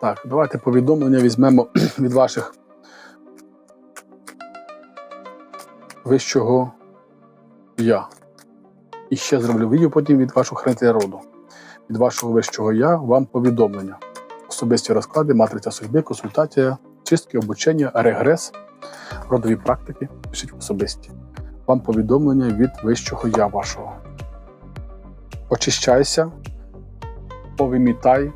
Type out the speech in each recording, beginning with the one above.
Так, давайте повідомлення візьмемо від ваших вищого я. І ще зроблю відео потім від вашого хранителя роду. Від вашого вищого я вам повідомлення. Особисті розклади, матриця судьби, консультація, чистки, обучення, регрес, родові практики. Пишіть особисті. Вам повідомлення від вищого я вашого. Очищайся, повимітай,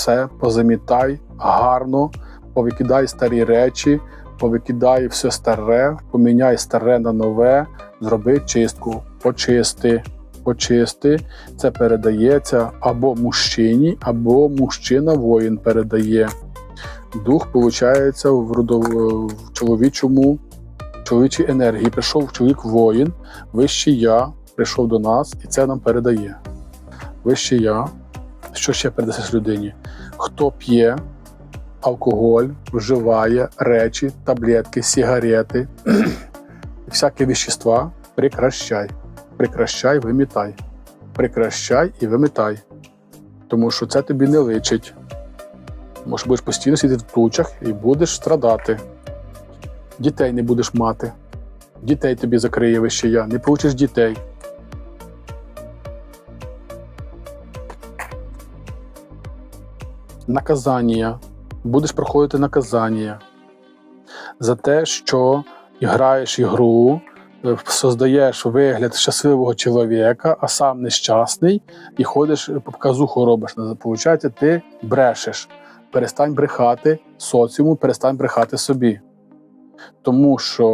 все, позамітай гарно, повикидай старі речі, повикидай все старе, поміняй старе на нове, зроби чистку, почисти, почисти. Це передається або мужчині, або мужчина-воїн передає. Дух, виходить, в, родов- в чоловічому, чоловічій енергії. Прийшов чоловік воїн, вищий я прийшов до нас і це нам передає. Вищий я. Що ще передасиш людині? Хто п'є алкоголь, вживає речі, таблетки, сигарети, всякі вещества, прекращай. Прекращай, вимітай. Прекращай і вимітай. Тому що це тобі не личить. Що будеш постійно сидіти в тучах і будеш страдати. Дітей не будеш мати. Дітей тобі закриє вище я, не получиш дітей. Наказання. Будеш проходити наказання за те, що граєш ігру, е, создаєш вигляд щасливого чоловіка, а сам нещасний, і ходиш по показуху робиш. Получається, ти брешеш. Перестань брехати соціуму, перестань брехати собі. Тому що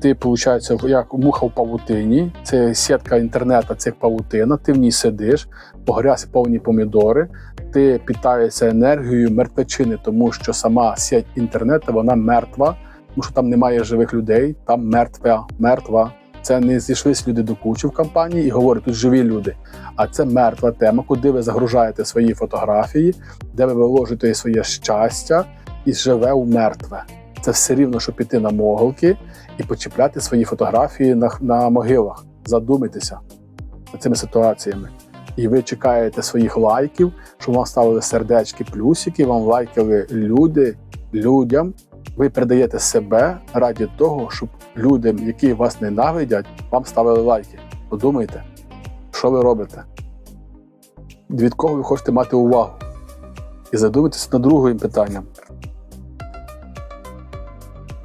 ти, виходить, як муха в павутині, це сітка інтернету, це павутина, ти в ній сидиш, погрязь повні помідори, ти питаєшся енергією мертвечини, тому що сама сеть інтернету вона мертва, тому що там немає живих людей, там мертва, мертва. Це не зійшлись люди до кучі в компанії і говорять, тут живі люди. А це мертва тема, куди ви загружаєте свої фотографії, де ви виложите своє щастя і живе у мертве. Це все рівно, що піти на могилки і почіпляти свої фотографії на, на могилах. Задумайтеся над цими ситуаціями. І ви чекаєте своїх лайків, щоб вам ставили сердечки, плюсики, вам лайкали люди, людям. Ви передаєте себе раді того, щоб людям, які вас ненавидять, вам ставили лайки. Подумайте, що ви робите? Від кого ви хочете мати увагу? І задумайтеся над другим питанням.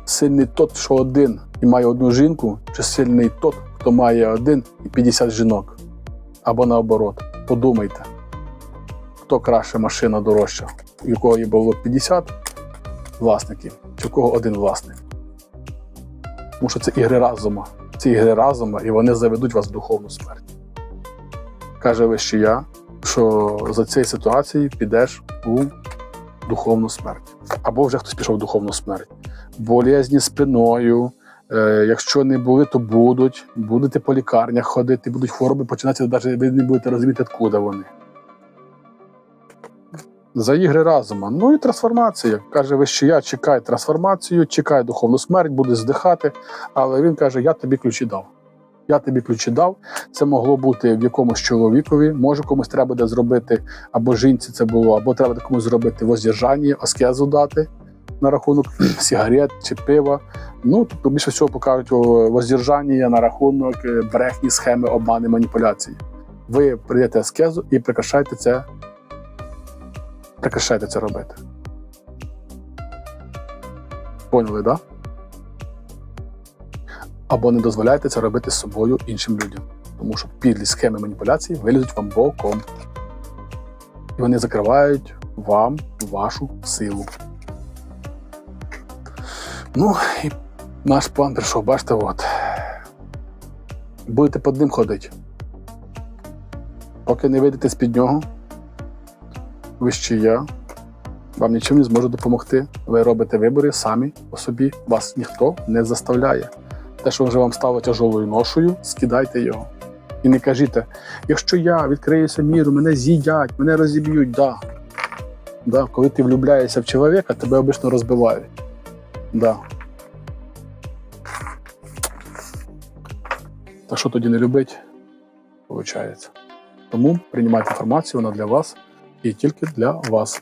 Сильний тот, що один і має одну жінку, чи сильний тот, хто має один і 50 жінок? Або наоборот. Подумайте, хто краще машина дорожча, у якого є було 50 власників, чи у кого один власник. Тому що це ігри разума. Це ігри разума, і вони заведуть вас в духовну смерть. Каже вище я, що за цією ситуацією підеш у духовну смерть. Або вже хтось пішов в духовну смерть. Болезні спиною. Е, якщо не були, то будуть. Будете по лікарнях ходити, будуть хвороби починатися, навіть ви не будете розуміти, откуда вони. За ігри разума. Ну і трансформація. Каже, вище я чекай трансформацію, чекай духовну смерть, буде здихати. Але він каже: Я тобі ключі дав. Я тобі ключі дав. Це могло бути в якомусь чоловікові. Може, комусь треба буде зробити, або жінці це було, або треба комусь зробити воздержання, аскезу дати на рахунок сигарет чи пива. Ну, тобто більше всього покажуть воздержання на рахунок е, брехні, схеми, обмани, маніпуляції. Ви прийдете аскезу і прекращайте це, прекращайте це робити. Поняли, так? Да? Або не дозволяйте це робити з собою іншим людям. Тому що підлі схеми маніпуляції вилізуть вам боком. І вони закривають вам вашу силу. Ну, і наш план прийшов, бачите, от. Будете під ним ходити. Поки не вийдете з-під нього, ви ще я, вам нічим не зможу допомогти. Ви робите вибори самі по собі, вас ніхто не заставляє. Те, що вже вам стало тяжолою ношою, скидайте його. І не кажіть, якщо я відкриюся міру, мене з'їдять, мене розіб'ють, да. Да. Коли ти влюбляєшся в чоловіка, тебе обично розбивають. Да. Так що тоді не любить, виходить. Тому приймайте інформацію, вона для вас і тільки для вас.